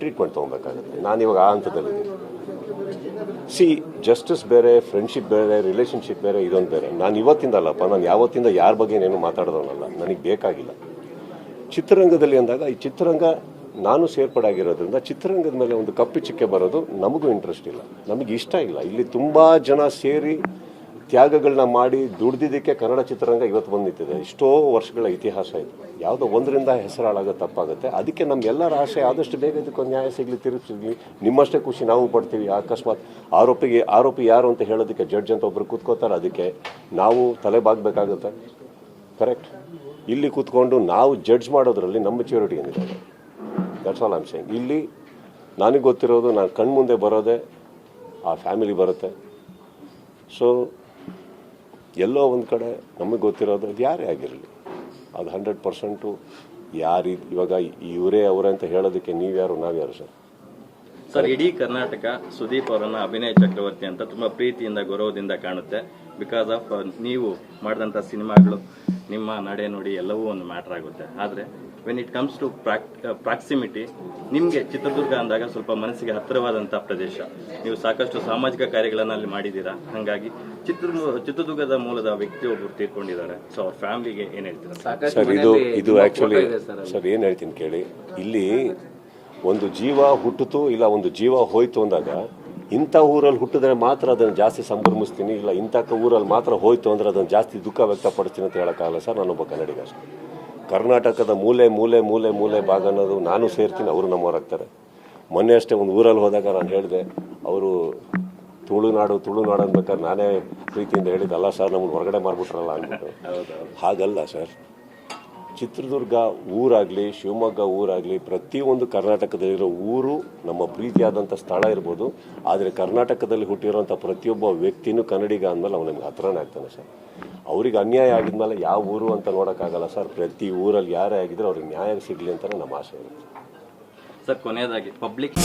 Treatment ತೊಗೊಬೇಕಾಗುತ್ತೆ. ನಾನು ಇವಾಗ ಆ ಹಂತದಲ್ಲಿದ್ದೀನಿ ಸಿ ಜಸ್ಟಿಸ್ ಬೇರೆ ಫ್ರೆಂಡ್ಶಿಪ್ ಬೇರೆ ರಿಲೇಷನ್ಶಿಪ್ ಬೇರೆ, ಇದೊಂದು ಬೇರೆ. ನಾನು ಇವತ್ತಿಂದ ಅಲ್ಲಪ್ಪ ನಾನು ಯಾವತ್ತಿಂದ ಯಾರ ಬಗ್ಗೆ ಏನು ಮಾತಾಡೋದವನಲ್ಲ. ನನಗೆ ಬೇಕಾಗಿಲ್ಲ. ಚಿತ್ರರಂಗದಲ್ಲಿ ಅಂದಾಗ, ಈ ಚಿತ್ರರಂಗ ನಾನು ಸೇರ್ಪಡೆ ಆಗಿರೋದ್ರಿಂದ ಚಿತ್ರರಂಗದ ಮೇಲೆ ಒಂದು ಕಪ್ಪು ಚಿಕ್ಕೆ ಬರೋದು ನಮಗೂ ಇಂಟ್ರೆಸ್ಟ್ ಇಲ್ಲ. ನಮಗೆ ಇಷ್ಟ ಇಲ್ಲ. ಇಲ್ಲಿ ತುಂಬ ಜನ ಸೇರಿ ತ್ಯಾಗಗಳನ್ನ ಮಾಡಿ ದುಡ್ದಿದ್ದಕ್ಕೆ ಕನ್ನಡ ಚಿತ್ರರಂಗ ಇವತ್ತು ಬಂದು ನಿಂತಿದೆ ಎಷ್ಟೋ ವರ್ಷಗಳ ಇತಿಹಾಸ ಇದೆ. ಯಾವುದೋ ಒಂದರಿಂದ ಹೆಸರಾಳಾಗ ತಪ್ಪಾಗುತ್ತೆ. ಅದಕ್ಕೆ ನಮ್ಗೆಲ್ಲರ ಆಸೆ ಆದಷ್ಟು ಬೇಗ ಇದಕ್ಕೊಂದು ನ್ಯಾಯ ಸಿಗಲಿ ತಿರುಗಿಸಿದ್ವಿ ನಿಮ್ಮಷ್ಟೇ ಖುಷಿ ನಾವು ಪಡ್ತೀವಿ. ಅಕಸ್ಮಾತ್ ಆರೋಪಿಗೆ, ಆರೋಪಿ ಯಾರು ಅಂತ ಹೇಳೋದಕ್ಕೆ ಜಡ್ಜ್ ಅಂತ ಒಬ್ಬರು ಕೂತ್ಕೋತಾರೆ ಅದಕ್ಕೆ ನಾವು ತಲೆ ಬಾಗಬೇಕಾಗುತ್ತೆ. ಕರೆಕ್ಟ್. ಇಲ್ಲಿ ಕೂತ್ಕೊಂಡು ನಾವು ಜಡ್ಜ್ ಮಾಡೋದ್ರಲ್ಲಿ ನಮ್ಮ ಮೆಚ್ಯೂರಿಟಿ ಏನಿದೆ? ದಟ್ಸ್ ಆಲ್ ಆಮ್ ಸೇಯಿಂಗ್ ಇಲ್ಲಿ ನನಗೆ ಗೊತ್ತಿರೋದು, ನಾನು ಕಣ್ಮುಂದೆ ಬರೋದೇ ಆ ಫ್ಯಾಮಿಲಿ ಬರುತ್ತೆ. ಸೊ ಎಲ್ಲೋ ಒಂದು ಕಡೆ ನಮಗೆ ಗೊತ್ತಿರೋದು ಅದು ಯಾರೇ ಆಗಿರಲಿ. ಅದು ಹಂಡ್ರೆಡ್ ಪರ್ಸೆಂಟು ಯಾರು, ಇವಾಗ ಇವರೇ ಅವರೇ ಅಂತ ಹೇಳೋದಕ್ಕೆ ನೀವ್ಯಾರು, ನಾವ್ಯಾರು ಸರ್? ಸರ್, ಇಡೀ ಕರ್ನಾಟಕ ಸುದೀಪ್ ಅವರನ್ನ ಅಭಿನಯ ಚಕ್ರವರ್ತಿ ಅಂತ ತುಂಬಾ ಪ್ರೀತಿಯಿಂದ, ಗೌರವದಿಂದ ಕಾಣುತ್ತೆ. ಬಿಕಾಸ್ ಆಫ್ ನೀವು ಮಾಡಿದಂಥ ಸಿನಿಮಾಗಳು ನಿಮ್ಮ ನಡೆ ನುಡಿ ಎಲ್ಲವೂ ಒಂದು ಮ್ಯಾಟರ್ ಆಗುತ್ತೆ. ಆದರೆ when it comes to proximity ನಿಮಗೆ ಚಿತ್ರದುರ್ಗ ಅಂದಾಗ ಸ್ವಲ್ಪ ಮನಸ್ಸಿಗೆ ಹತ್ತಿರವಾದಂಥ ಪ್ರದೇಶ. ನೀವು ಸಾಕಷ್ಟು ಸಾಮಾಜಿಕ ಕಾರ್ಯಗಳನ್ನು ಅಲ್ಲಿ ಮಾಡಿದ್ದೀರಾ? ಹಾಗಾಗಿ ಚಿತ್ರ ಚಿತ್ರದುರ್ಗದ ಮೂಲದ ವ್ಯಕ್ತಿ ಒಬ್ಬರು ತೀರ್ಕೊಂಡಿದ್ದಾರೆ. ಸೊ ಅವ್ರ ಫ್ಯಾಮಿಲಿಗೆ ಏನು ಹೇಳ್ತೀರಾ? ಸರ್ ಇದು ಇದು ಆ್ಯಕ್ಚುಲಿ ಸರ್ ಏನು ಹೇಳ್ತೀನಿ ಕೇಳಿ. ಇಲ್ಲಿ ಒಂದು ಜೀವ ಹುಟ್ಟಿತು ಇಲ್ಲ ಒಂದು ಜೀವ ಹೋಯ್ತು ಅಂದಾಗ ಇಂಥ ಊರಲ್ಲಿ ಹುಟ್ಟಿದ್ರೆ ಮಾತ್ರ ಅದನ್ನು ಜಾಸ್ತಿ ಸಂಭ್ರಮಿಸ್ತೀನಿ ಇಲ್ಲ ಇಂಥ ಊರಲ್ಲಿ ಮಾತ್ರ ಹೋಯ್ತು ಅಂದರೆ ಅದನ್ನು ಜಾಸ್ತಿ ದುಃಖ ವ್ಯಕ್ತಪಡಿಸ್ತೀನಿ ಅಂತ ಹೇಳೋಕ್ಕಾಗಲ್ಲ ಸರ್ ನಾನೊಬ್ಬ ಕನ್ನಡಿಗ ಸರ್ ಕರ್ನಾಟಕದ ಮೂಲೆ ಮೂಲೆ ಮೂಲೆ ಮೂಲೆ ಭಾಗ ಅನ್ನೋದು ನಾನು ಸೇರ್ತೀನಿ ಅವರು ನಮ್ಮವರಾಗ್ತಾರೆ ಮೊನ್ನೆ ಅಷ್ಟೇ ಒಂದು ಊರಲ್ಲಿ ಹೋದಾಗ ನಾನು ಹೇಳಿದೆ ಅವರು ತುಳುನಾಡು ತುಳುನಾಡು ಅನ್ಬೇಕಾದ್ರೆ ನಾನೇ ಪ್ರೀತಿಯಿಂದ ಹೇಳಿದ್ದಲ್ಲ ಸರ್ ನಮ್ಗೆ ಹೊರಗಡೆ ಮಾಡಿಬಿಟ್ರಲ್ಲ ಅಂದ್ಬಿಟ್ಟು. ಹಾಗಲ್ಲ ಸರ್. ಚಿತ್ರದುರ್ಗ ಊರಾಗಲಿ, ಶಿವಮೊಗ್ಗ ಊರಾಗಲಿ ಪ್ರತಿಯೊಂದು ಕರ್ನಾಟಕದಲ್ಲಿರೋ ಊರು ನಮ್ಮ ಪ್ರೀತಿಯಾದಂಥ ಸ್ಥಳ ಇರ್ಬೋದು. ಆದರೆ ಕರ್ನಾಟಕದಲ್ಲಿ ಹುಟ್ಟಿರುವಂಥ ಪ್ರತಿಯೊಬ್ಬ ವ್ಯಕ್ತಿನೂ ಕನ್ನಡಿಗ ಅಂದಮೇಲೆ ಅವನು ನಿಮ್ಗೆ ಹತ್ರನೇ ಆಗ್ತಾನೆ ಸರ್. ಅವ್ರಿಗೆ ಅನ್ಯಾಯ ಆಗಿದ್ಮೇಲೆ ಯಾವ ಊರು ಅಂತ ನೋಡೋಕ್ಕಾಗಲ್ಲ ಸರ್. ಪ್ರತಿ ಊರಲ್ಲಿ ಯಾರೇ ಆಗಿದ್ರೆ ಅವ್ರಿಗೆ ನ್ಯಾಯ ಸಿಗಲಿ ಅಂತಲೇ ನಮ್ಮ ಆಸೆ ಇರುತ್ತೆ. ಸರ್, ಕೊನೆಯದಾಗಿ ಪಬ್ಲಿಕ್